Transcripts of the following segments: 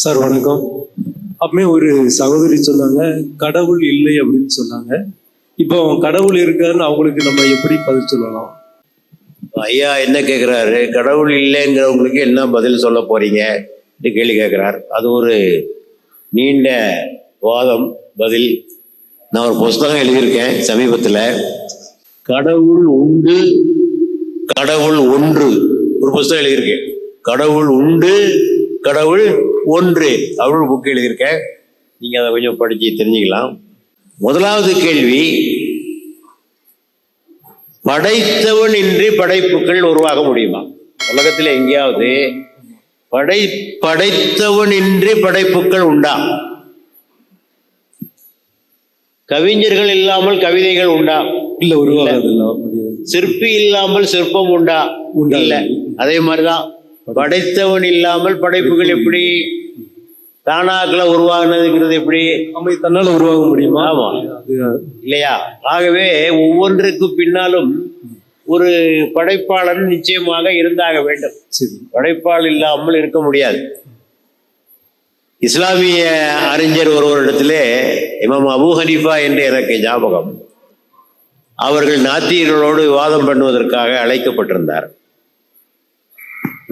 Sir வணக்கம். அப்பமே ஒரு சகோதரி சொன்னாங்க கடவுள் இல்லை அப்படின்னு சொன்னாங்க. இப்போ கடவுள் இருக்காருன்னு அவங்களுக்கு நம்ம எப்படி பதில் சொல்லலாம்? ஐயா என்ன கேட்குறாரு கடவுள் இல்லைங்கிறவங்களுக்கு என்ன பதில் சொல்ல போறீங்க? கேள்வி கேட்குறார் அது ஒரு நீண்ட வாதம் பதில். நான் ஒரு புஸ்தகம் எழுதியிருக்கேன் சமீபத்தில். கடவுள் உண்டு. கடவுள் ஒன்று. ஒரு புஸ்தகம் எழுதியிருக்கேன். கடவுள் உண்டு. கடவுள் ஒன்று. அப்படின்னு புக் எழுதியிருக்கேன். நீங்கள் அதை கொஞ்சம் படித்து தெரிஞ்சுக்கலாம். முதலாவது கேள்வி படைத்தவன் இன்றி படைப்புகள் உருவாக முடியுமா? உலகத்தில் எங்கேயாவது படை படைத்தவன் இன்றி படைப்புகள் உண்டா? கவிஞர்கள் இல்லாமல் கவிதைகள் உண்டா? இல்ல முடியாது. சிற்பி இல்லாமல் சிற்பம் உண்டா? உண்டா. இல்ல. அதே மாதிரிதான் படைத்தவன் இல்லாமல் படைப்புகள் எப்படி? தானாக்களை உருவாகினதுங்கிறது எப்படி? நம்ம தன்னால உருவாக முடியுமா? ஆமா. இல்லையா? ஆகவே ஒவ்வொன்றுக்கு பின்னாலும் ஒரு படைப்பாளன் நிச்சயமாக இருந்தாக வேண்டும். சரி. படைப்பாள் இல்லாமல் இருக்க முடியாது. இஸ்லாமிய அறிஞர் ஒருவரிடத்திலே இமாம் அபூ ஹனீஃபா என்று எனக்கு ஞாபகம். அவர்கள் நாத்தியர்களோடு விவாதம் பண்ணுவதற்காக அழைக்கப்பட்டிருந்தார்.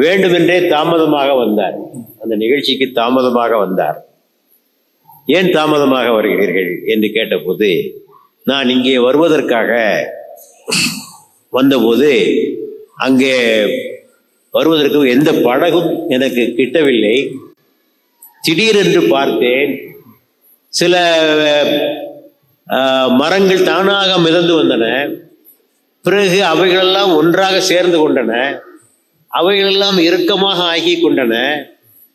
வேண்டுமென்றே தாமதமாக வந்தார். அந்த நிகழ்ச்சிக்கு தாமதமாக வந்தார். ஏன் தாமதமாக வருகிறீர்கள் என்று கேட்டபோது நான் இங்கே வருவதற்காக வந்தபோது அங்கே வருவதற்கு எந்த படகும் எனக்கு கிட்டவில்லை. திடீரென்று பார்த்தேன் சில மரங்கள் தானாக மிதந்து வந்தன. பிறகு அவைகளெல்லாம் ஒன்றாக சேர்ந்து கொண்டன. அவைகளெல்லாம் இறுக்கமாக ஆகி கொண்டன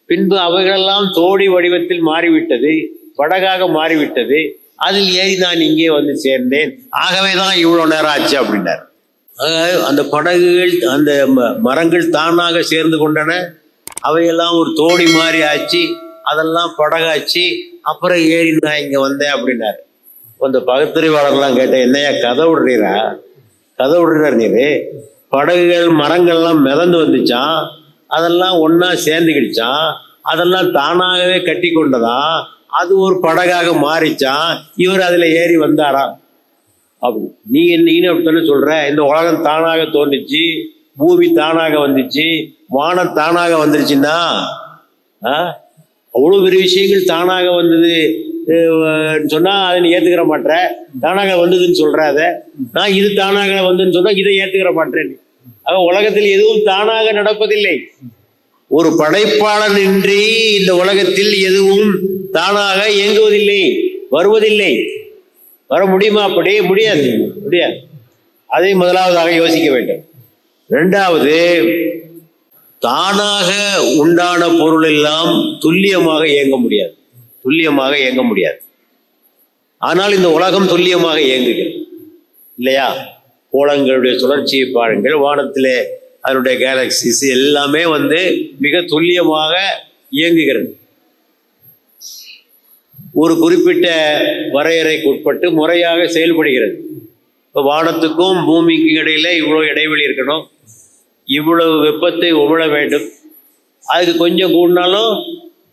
பின்பு அவைகளெல்லாம் தோடி வடிவத்தில் மாறிவிட்டது படகாக மாறிவிட்டது. அதில் ஏறி நான் இங்கே வந்து சேர்ந்தேன். ஆகவே தான் இவ்வளோ நேரம் ஆச்சு அப்படின்னார். அந்த படகுகள் அந்த ம- மரங்கள் தானாக சேர்ந்து கொண்டன. அவையெல்லாம் ஒரு தோணி மாதிரி ஆச்சு. அதெல்லாம் படகாச்சு. அப்புறம் ஏறி நான் இங்கே வந்தேன் அப்படின்னாரு. அந்த பகுத்தறிவாளர்லாம் கேட்டேன் என்னையா கதை விடுறீரா? கதை விடுறார் நீரு. படகுகள் மரங்கள்லாம் மிதந்து வந்துச்சான் அதெல்லாம் ஒன்றா சேர்ந்துக்கிடுச்சான் அதெல்லாம் தானாகவே கட்டி கொண்டதா அது ஒரு படகாக மாறிச்சான் இவர் அதில் ஏறி வந்தாரா? அப்படி நீ என்ன நீனு அப்படித்தானே சொல்ற? இந்த உலகம் தானாக தோன்றுச்சு. பூமி தானாக வந்துச்சு. வானம் தானாக வந்துருச்சுன்னா? ஆ? அவ்வளோ பெரிய விஷயங்கள் தானாக வந்தது. சொன்னால் அதை நீ ஏற்றுக்கிற மாட்டேற தானாக வந்ததுன்னு சொல்கிற அதை. நான் இது தானாக வந்ததுன்னு சொன்னால் இதை ஏற்றுக்கிற மாட்டேன் ஆக உலகத்தில் எதுவும் தானாக நடப்பதில்லை. ஒரு படைப்பாளன் இன்றி இந்த உலகத்தில் எதுவும் தானாக இயங்குவதில்லை வருவதில்லை. வர முடியுமா? அப்படி முடியாது முடியாது. அதை முதலாவதாக யோசிக்க வேண்டும். இரண்டாவது தானாக உண்டான பொருள் எல்லாம் துல்லியமாக இயங்க முடியாது. துல்லியமாக இயங்க முடியாது. ஆனால் இந்த உலகம் துல்லியமாக இயங்குகிறது. இல்லையா? கோளங்களுடைய சுழற்சியை பாருங்கள். வானத்திலே அதனுடைய கேலக்சிஸ் எல்லாமே வந்து மிக துல்லியமாக இயங்குகிறது. ஒரு குறிப்பிட்ட வரையறைக்கு உட்பட்டு முறையாக செயல்படுகிறது. இப்போ வானத்துக்கும் பூமிக்கும் இடையில இவ்வளோ இடைவெளி இருக்கணும். இவ்வளவு வெப்பத்தை உமிழ வேண்டும். அதுக்கு கொஞ்சம் கூடினாலும்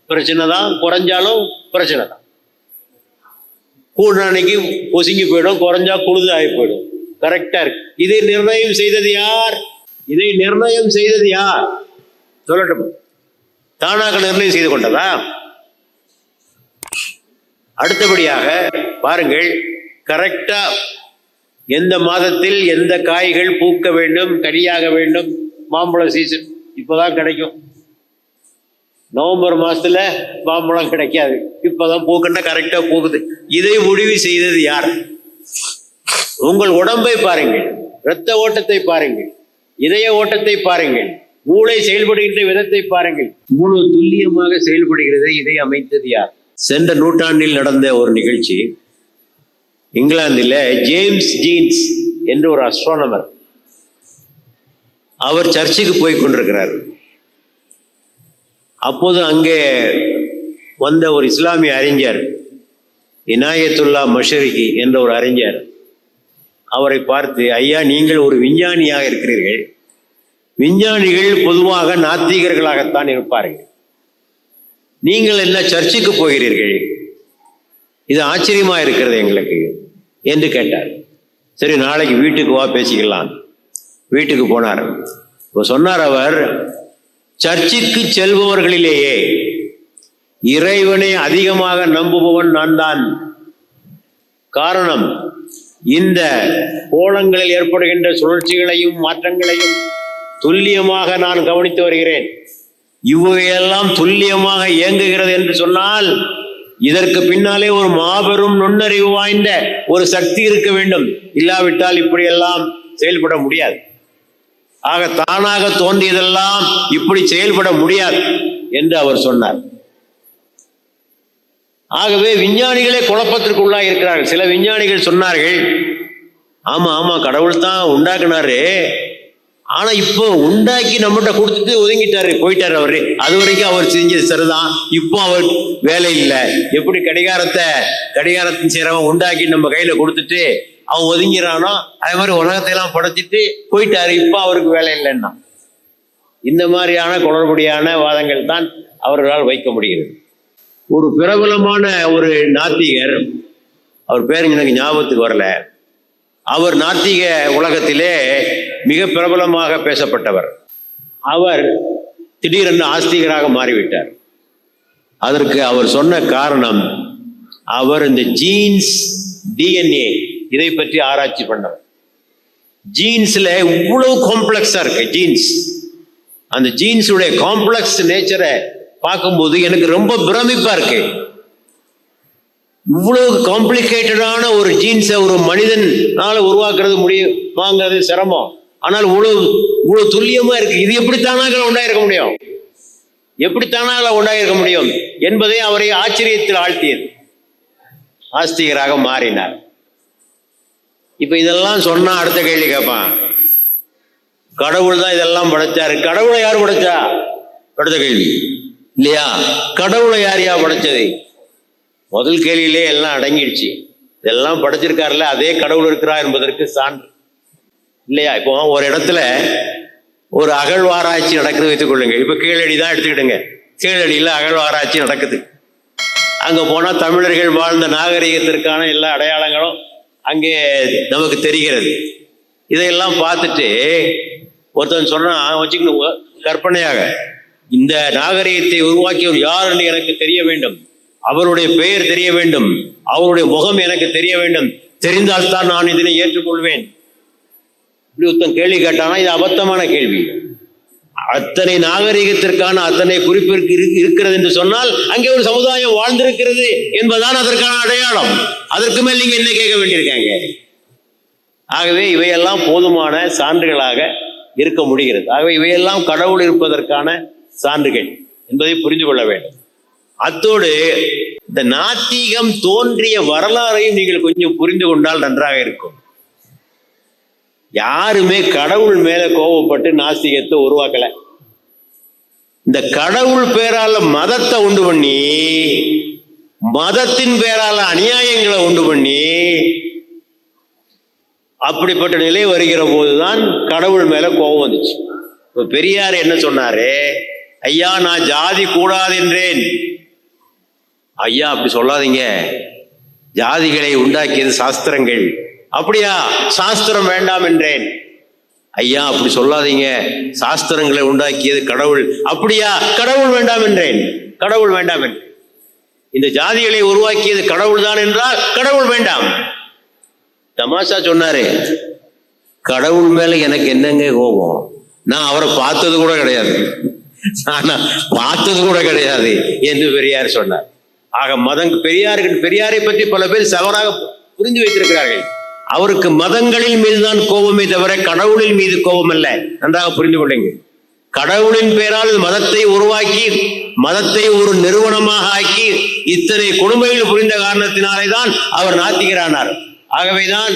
பிரச்சனை தான். குறைஞ்சாலும் பிரச்சனை தான். கூடின அன்னைக்கு பொசுங்கி போயிடும். குறைஞ்சா குழுது ஆகி போயிடும். கரெக்டா இருக்கு. இதை நிர்ணயம் செய்தது யார்? இதை நிர்ணயம் செய்தது யார்? சொல்லட்டும். தானாக நிர்ணயம் செய்து கொண்டதா? அடுத்தபடியாக பாருங்கள் கரெக்டா எந்த மாதத்தில் எந்த காய்கள் பூக்க வேண்டும் கனியாக வேண்டும் மாம்பழம் சீசன் இப்போதான் கிடைக்கும். நவம்பர் மாசத்துல மாம்பழம் கிடைக்காது. இப்போதான் பூக்கண்டா கரெக்டா போகுது. இதை முடிவு செய்தது யார்? உங்கள் உடம்பை பாருங்கள். இரத்த ஓட்டத்தை பாருங்கள். இதய ஓட்டத்தை பாருங்கள். மூளை செயல்படுகின்ற விதத்தை பாருங்கள். இவ்வளவு துல்லியமாக செயல்படுகிறது இதை அமைத்தது யார்? சென்ற நூற்றாண்டில் நடந்த ஒரு நிகழ்ச்சி. இங்கிலாந்தில் ஜேம்ஸ் ஜீன்ஸ் என்று ஒரு அஸ்ட்ரானமர் அவர் சர்ச்சுக்கு போய் கொண்டிருக்கிறார். அப்போது அங்கே வந்த ஒரு இஸ்லாமிய அறிஞர் இனாயத்துல்லா மஷரிகி என்ற ஒரு அறிஞர் அவரை பார்த்து ஐயா நீங்கள் ஒரு விஞ்ஞானியாக இருக்கிறீர்கள். விஞ்ஞானிகள் பொதுவாக நாத்திகர்களாகத்தான் இருப்பார்கள். நீங்கள் என்ன சர்ச்சுக்கு போகிறீர்கள்? இது ஆச்சரியமா இருக்கிறது எங்களுக்கு என்று கேட்டார். சரி நாளைக்கு வீட்டுக்கு வா பேசிக்கலாம். வீட்டுக்கு போனார். இப்போ சொன்னார் அவர் சர்ச்சுக்கு செல்பவர்களிலேயே இறைவனை அதிகமாக நம்புபவன் நான் தான் காரணம் இந்த கோலங்களில் ஏற்படுகின்ற சுழற்சிகளையும் மாற்றங்களையும் துல்லியமாக நான் கவனித்து வருகிறேன். இவையெல்லாம் துல்லியமாக இயங்குகிறது என்று சொன்னால் இதற்கு பின்னாலே ஒரு மாபெரும் நுண்ணறிவு வாய்ந்த ஒரு சக்தி இருக்க வேண்டும். இல்லாவிட்டால் இப்படியெல்லாம் செயல்பட முடியாது. ஆக தானாக தோன்றியதெல்லாம் இப்படி செயல்பட முடியாது என்று அவர் சொன்னார். ஆகவே விஞ்ஞானிகளே குழப்பத்திற்குள்ளாக இருக்கிறார்கள் சில விஞ்ஞானிகள் சொன்னார்கள் ஆமா ஆமா கடவுள் தான் உண்டாக்குனாரு. ஆனா இப்போ உண்டாக்கி நம்மகிட்ட கொடுத்துட்டு ஒதுங்கிட்டாரு. போயிட்டாரு அவரு. அது வரைக்கும் அவர் செஞ்சது சரிதான். இப்போ அவர் வேலை இல்லை. எப்படி கடிகாரத்தை கடிகாரத்தின் செய்கிறவன் உண்டாக்கி நம்ம கையில கொடுத்துட்டு அவன் ஒதுங்கிறானோ அதே மாதிரி உலகத்தையெல்லாம் படைச்சிட்டு போயிட்டாரு. இப்போ அவருக்கு வேலை இல்லைன்னா. இந்த மாதிரியான குளறுபடியான வாதங்கள் தான் அவர்களால் வைக்க முடிகிறது. ஒரு பிரபலமான ஒரு நாத்திகர் அவர் பேர் எனக்கு ஞாபகத்துக்கு வரல. அவர் நாத்திக உலகத்திலே மிக பிரபலமாக பேசப்பட்டவர். அவர் திடீரென்று ஆஸ்திகராக மாறிவிட்டார். அதற்கு அவர் சொன்ன காரணம் அவர் இந்த ஜீன்ஸ் டிஎன்ஏ இதை பற்றி ஆராய்ச்சி பண்ணவர். ஜீன்ஸில் இவ்வளவு காம்ப்ளெக்ஸாக இருக்கு ஜீன்ஸ். அந்த ஜீன்ஸுடைய காம்ப்ளெக்ஸ் நேச்சரை பார்க்கும்போது எனக்கு ரொம்ப பிரமிப்பா இருக்கு. இவ்வளவு காம்ப்ளிகேட்டடான ஒரு ஜீன்ஸை ஒரு மனிதனால உருவாக்குறது முடியுமாங்கிறது சிரமம். ஆனால் இவ்வளவு இவ்வளவு துல்லியமா இருக்கு. இது எப்படி தானாக உண்டாயிருக்க முடியும்? எப்படி தானாக உண்டாயிருக்க முடியும் என்பதை அவரை ஆச்சரியத்தில் ஆழ்த்தியது. ஆஸ்திகராக மாறினார். இப்ப இதெல்லாம் சொன்னா அடுத்த கேள்வி கேட்பான். கடவுள் தான் இதெல்லாம் படைச்சாரு. கடவுளை யார் படைச்சா? அடுத்த கேள்வி. இல்லையா? கடவுளை யார் யா படைச்சது? முதல் கேள்வியிலே எல்லாம் அடங்கிடுச்சு. இதெல்லாம் படைச்சிருக்காருல்ல அதே கடவுள் இருக்கிறா என்பதற்கு சான்று. இல்லையா? இப்போ ஒரு இடத்துல ஒரு அகழ்வாராய்ச்சி நடக்குது வைத்துக் கொள்ளுங்க. இப்ப கீழடி தான் எடுத்துக்கிடுங்க. கீழடியில் அகழ்வாராய்ச்சி நடக்குது. அங்க போனா தமிழர்கள் வாழ்ந்த நாகரிகத்திற்கான எல்லா அடையாளங்களும் அங்கே நமக்கு தெரிகிறது. இதையெல்லாம் பார்த்துட்டு ஒருத்தன் சொன்னா வச்சுக்கணும் கற்பனையாக. இந்த நாகரிகத்தை உருவாக்கியவர் யார் என்று எனக்கு தெரிய வேண்டும். அவருடைய பெயர் தெரிய வேண்டும். அவருடைய முகம் எனக்கு தெரிய வேண்டும். தெரிந்தால்தான் நான் இதனை ஏற்றுக்கொள்வேன். இப்படி ஒருத்தன் கேள்வி கேட்டானா இது அபத்தமான கேள்வி. அத்தனை நாகரிகத்திற்கான அத்தனை குறிப்பிற்கு இருக்கிறது என்று சொன்னால் அங்கே ஒரு சமுதாயம் வாழ்ந்திருக்கிறது என்பதான் அதற்கான அடையாளம். அதற்கு மேல் நீங்க என்ன கேட்க வேண்டியிருக்காங்க? ஆகவே இவையெல்லாம் போதுமான சான்றுகளாக இருக்க முடிகிறது. ஆகவே இவையெல்லாம் கடவுள் இருப்பதற்கான சான்றுகள் என்பதை புரிந்து கொள்ள வேண்டும். அத்தோடு இந்த நாத்திகம் தோன்றிய வரலாறையும் நீங்கள் கொஞ்சம் புரிந்து கொண்டால் நன்றாக இருக்கும். யாருமே கடவுள் மேல கோபப்பட்டு நாஸ்திகத்தை உருவாக்கல. இந்த கடவுள் பேரால மதத்தை உண்டு பண்ணி மதத்தின் பேரால அநியாயங்களை உண்டு பண்ணி அப்படிப்பட்ட நிலை வருகிற போதுதான் கடவுள் மேல கோபம் வந்துச்சு. இப்ப பெரியார் என்ன சொன்னாரு? ஐயா நான் ஜாதி கூடாது என்றேன் ஐயா அப்படி சொல்லாதீங்க. ஜாதிகளை உண்டாக்கியது சாஸ்திரங்கள். அப்படியா? சாஸ்திரம் வேண்டாம் என்றேன். ஐயா அப்படி சொல்லாதீங்க. சாஸ்திரங்களை உண்டாக்கியது கடவுள். அப்படியா? கடவுள் வேண்டாம் என்றேன். கடவுள் வேண்டாம் என்றேன் இந்த ஜாதிகளை உருவாக்கியது கடவுள் தான் என்றால் கடவுள் வேண்டாம். தமாஷா சொன்னாரு கடவுள் மேல எனக்கு என்னங்க கோபம்? நான் அவரை பார்த்தது கூட கிடையாது. ஆனா பார்த்தது கூட கிடையாது என்று பெரியார் சொன்னார். ஆக மதம் பெரியாருக்கு பெரியாரை பற்றி பல பேர் தவறாக புரிந்து வைத்திருக்கிறார்கள். அவருக்கு மதங்களின் மீதுதான் கோபமே தவிர கடவுளின் மீது கோபம் அல்ல நன்றாக புரிந்து கொள்ளுங்க. கடவுளின் பெயரால் மதத்தை உருவாக்கி மதத்தை ஒரு நிறுவனமாக ஆக்கி இத்தனை கொடுமைகள் புரிந்த காரணத்தினாலே தான் அவர் நாத்திகரானார். ஆகவேதான்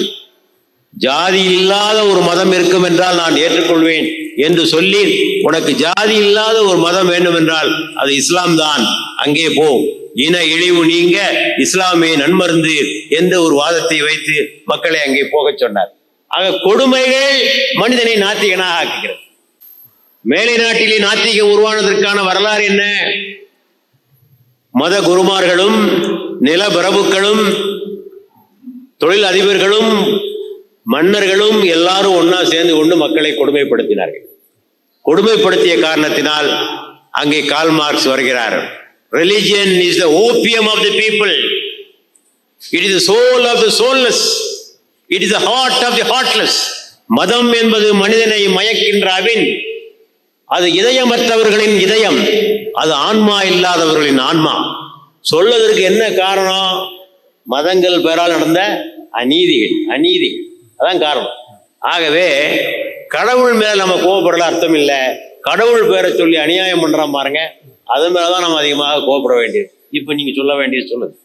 ஜாதி இல்லாத ஒரு மதம் இருக்கும் என்றால் நான் ஏற்றுக்கொள்வேன். என்று சொல்லி உனக்கு ஜாதி இல்லாத ஒரு மதம் வேண்டும் என்றால் அது இஸ்லாம் தான் அங்கே போ. இன இழிவு நீங்க இஸ்லாமிய நன்மருந்து என்ற ஒரு வாதத்தை வைத்து மக்களை அங்கே போகச் சொன்னார். ஆக கொடுமைகள் மனிதனை நாத்திகனாக ஆக்குகிறது. மேலை நாட்டிலே நாத்திகம் உருவானதற்கான வரலாறு என்ன? மத குருமார்களும் நில பிரபுக்களும் தொழில் அதிபர்களும் மன்னர்களும் எல்லாரும் ஒன்னா சேர்ந்து கொண்டு மக்களை கொடுமைப்படுத்தினார்கள். கொடுமைப்படுத்திய காரணத்தினால் அங்கே கால் மார்க்ஸ் வருகிறார். Religion is the opium of the people it is soul of the soulless it is the heart of the heartless மதம் என்பது மனிதனை மயக்கின்ற அவின். அது இதயமற்றவர்களின் இதயம். அது ஆன்மா இல்லாதவர்களின் ஆன்மா. சொல்லதற்கு என்ன காரணம்? மதங்கள் பெறால் நடந்த அநீதிகள் அநீதிகள் அதான் காரணம். ஆகவே கடவுள் மேல நம்ம கோவப்படல அர்த்தம் இல்லை. கடவுள் பேரை சொல்லி அநியாயம் பண்றான் பாருங்க. அது மேலதான் நம்ம அதிகமாக கோவப்பட வேண்டியது இப்ப நீங்க சொல்ல வேண்டியது சொல்லுங்க.